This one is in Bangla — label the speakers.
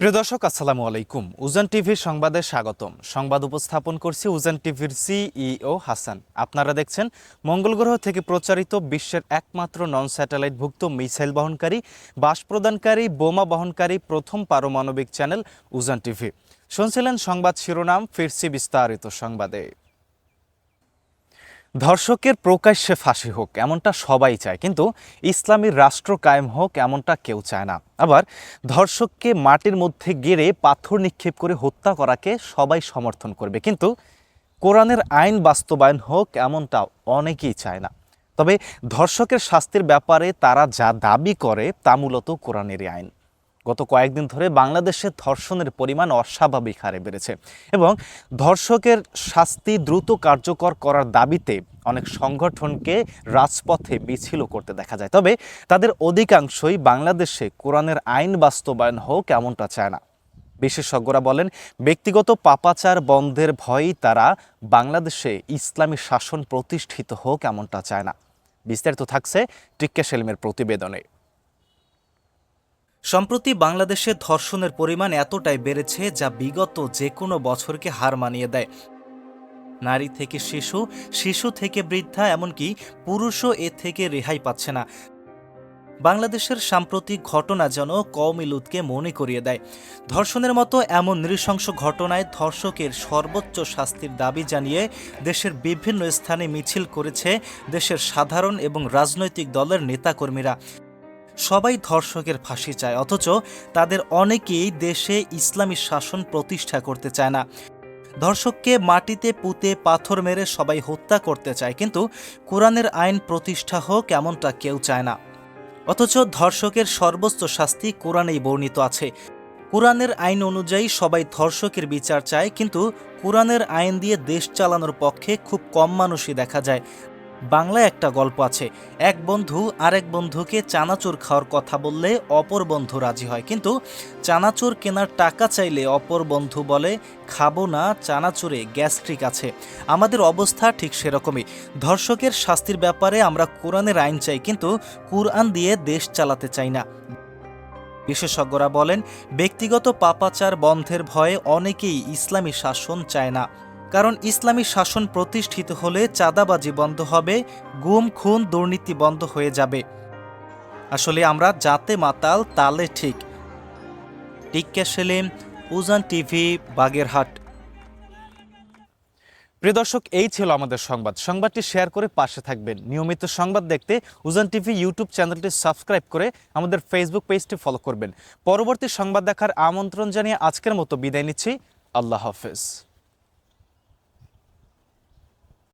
Speaker 1: প্রিয় দর্শক, আসসালামু আলাইকুম। উজান টিভির সংবাদে স্বাগতম। সংবাদ উপস্থাপন করছি উজান টিভির সিইও হাসান। আপনারা দেখছেন, মঙ্গল গ্রহ থেকে প্রচারিত বিশ্বের একমাত্র নন স্যাটেলাইটভুক্ত মিসাইল বহনকারী, বাস প্রদানকারী, বোমা বহনকারী প্রথম পারমাণবিক চ্যানেল উজান টিভি। শুনছিলেন সংবাদ শিরোনাম, ফিরছি বিস্তারিত সংবাদে। ধর্ষকের প্রকাশ্যে ফাঁসি হোক, এমনটা সবাই চায়, কিন্তু ইসলামী রাষ্ট্র কায়েম হোক, এমনটা কেউ চায় না। আবার ধর্ষককে মাটির মধ্যে গেড়ে পাথর নিক্ষেপ করে হত্যা করাকে সবাই সমর্থন করবে, কিন্তু কোরআনের আইন বাস্তবায়ন হোক, এমনটা অনেকেই চায় না। তবে ধর্ষকের শাস্তির ব্যাপারে তারা যা দাবি করে, তা মূলত কোরআনেরই আইন। গত কয়েকদিন ধরে বাংলাদেশে ধর্ষণের পরিমাণ অস্বাভাবিক হারে বেড়েছে এবং ধর্ষকের শাস্তি দ্রুত কার্যকর করার দাবিতে অনেক সংগঠনকে রাজপথে মিছিলও করতে দেখা যায়। তবে তাদের অধিকাংশই বাংলাদেশে কোরআনের আইন বাস্তবায়ন হোক এমনটা চায় না। বিশেষজ্ঞরা বলেন, ব্যক্তিগত পাপাচার বন্ধের ভয়েই তারা বাংলাদেশে ইসলামী শাসন প্রতিষ্ঠিত হোক এমনটা চায় না। বিস্তারিত থাকছে টিক্কা সেলিমের প্রতিবেদনে। সম্প্রতি বাংলাদেশে ধর্ষণের পরিমাণ এতটাই বেড়েছে যা বিগত যে কোনো বছরকে হার মানিয়ে দেয়। নারী থেকে শিশু শিশু থেকে বৃদ্ধা, এমনকি পুরুষও এ থেকে রেহাই পাচ্ছে না। বাংলাদেশের সাম্প্রতিক ঘটনা যেন কওমিলুদকে মনে করিয়ে দেয়। ধর্ষণের মতো এমন নৃশংস ঘটনায় ধর্ষকের সর্বোচ্চ শাস্তির দাবি জানিয়ে দেশের বিভিন্ন স্থানে মিছিল করেছে দেশের সাধারণ এবং রাজনৈতিক দলের নেতাকর্মীরা। সবাই ধর্ষকের ফাঁসি চায়, অথচ তাদের অনেকেই দেশে ইসলামী শাসন প্রতিষ্ঠা করতে চায় না। ধর্ষককে মাটিতে পুঁতে পাথর মেরে সবাই হত্যা করতে চায়, কিন্তু কোরআনের আইন প্রতিষ্ঠা হোক এমনটা কেউ চায় না। অথচ ধর্ষকের সর্বোচ্চ শাস্তি কোরআনেই বর্ণিত আছে। কোরআনের আইন অনুযায়ী সবাই ধর্ষকের বিচার চায়, কিন্তু কোরআনের আইন দিয়ে দেশ চালানোর পক্ষে খুব কম মানুষই দেখা যায়। বাংলায় একটা গল্প আছে, এক বন্ধু আরেক বন্ধুকে চানাচুর খাওয়ার কথা বললে অপর বন্ধু রাজি হয়। কিন্তু চানাচুর কেনার টাকা চাইলে অপর বন্ধু বলে, খাব না, চানাচুরে, গ্যাস্ট্রিক আছে। আমাদের অবস্থা ঠিক সেরকমই। ধর্ষকের শাস্তির ব্যাপারে আমরা কোরআনের আইন চাই, কিন্তু কোরআন দিয়ে দেশ চালাতে চাই না। বিশেষজ্ঞরা বলেন, ব্যক্তিগত পাপাচার, বন্ধের ভয়ে অনেকেই ইসলামী শাসন চায় না। কারণ ইসলামী শাসন প্রতিষ্ঠিত হলে চাঁদাবাজি বন্ধ হবে, গুম, খুন, দুর্নীতি বন্ধ হয়ে যাবে। আসলে আমরা যাতে মাতাল, তালে ঠিক। টিক্কা সেলিম, উজান টিভি, বাগেরহাট। প্রিয় দর্শক, এই ছিল আমাদের সংবাদ। সংবাদটি শেয়ার করে পাশে থাকবেন। নিয়মিত সংবাদ দেখতে উজান টিভি ইউটিউব চ্যানেলটি সাবস্ক্রাইব করে আমাদের ফেসবুক পেজটি ফলো করবেন। পরবর্তী সংবাদ দেখার আমন্ত্রণ জানিয়ে আজকের মতো বিদায় নিচ্ছি। আল্লাহ হাফেজ।